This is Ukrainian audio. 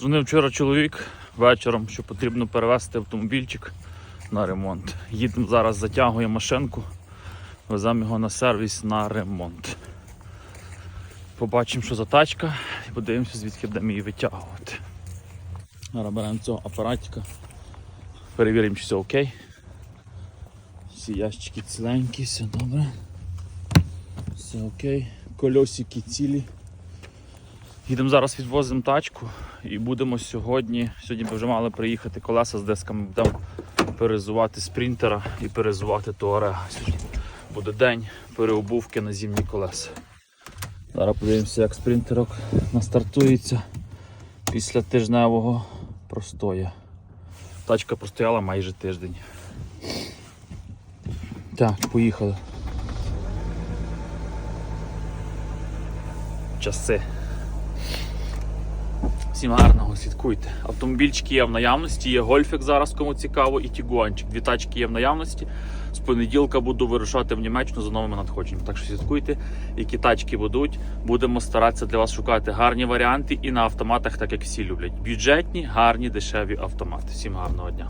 Дзвонив вчора чоловік вечором, що потрібно перевезти автомобільчик на ремонт. Їдемо зараз, затягуємо машинку, веземо його на сервіс на ремонт. Побачимо, що за тачка, і подивимося, звідки будемо її витягувати. Зараз беремо цього апаратика, перевіримо, чи все окей. Всі ящики ціленькі, все добре. Все окей. Кольосики цілі. Їдемо зараз відвозимо тачку і будемо сьогодні. Сьогодні ми вже мали приїхати колеса з дисками, будемо перезувати спринтера і перезувати туарега. Сьогодні буде день переобувки на зимні колеса. Зараз подивимося, як спринтерок настартується після тижневого простоя. Тачка простояла майже тиждень. Так, поїхали. Часи. Всім гарного, слідкуйте. Автомобільчики є в наявності, є гольфік зараз, кому цікаво, і тігуанчик. Дві тачки є в наявності. З понеділка буду вирушати в Німеччину за новими надходженнями. Так що слідкуйте, які тачки будуть. Будемо старатися для вас шукати гарні варіанти і на автоматах, так як всі люблять. Бюджетні, гарні, дешеві автомати. Всім гарного дня.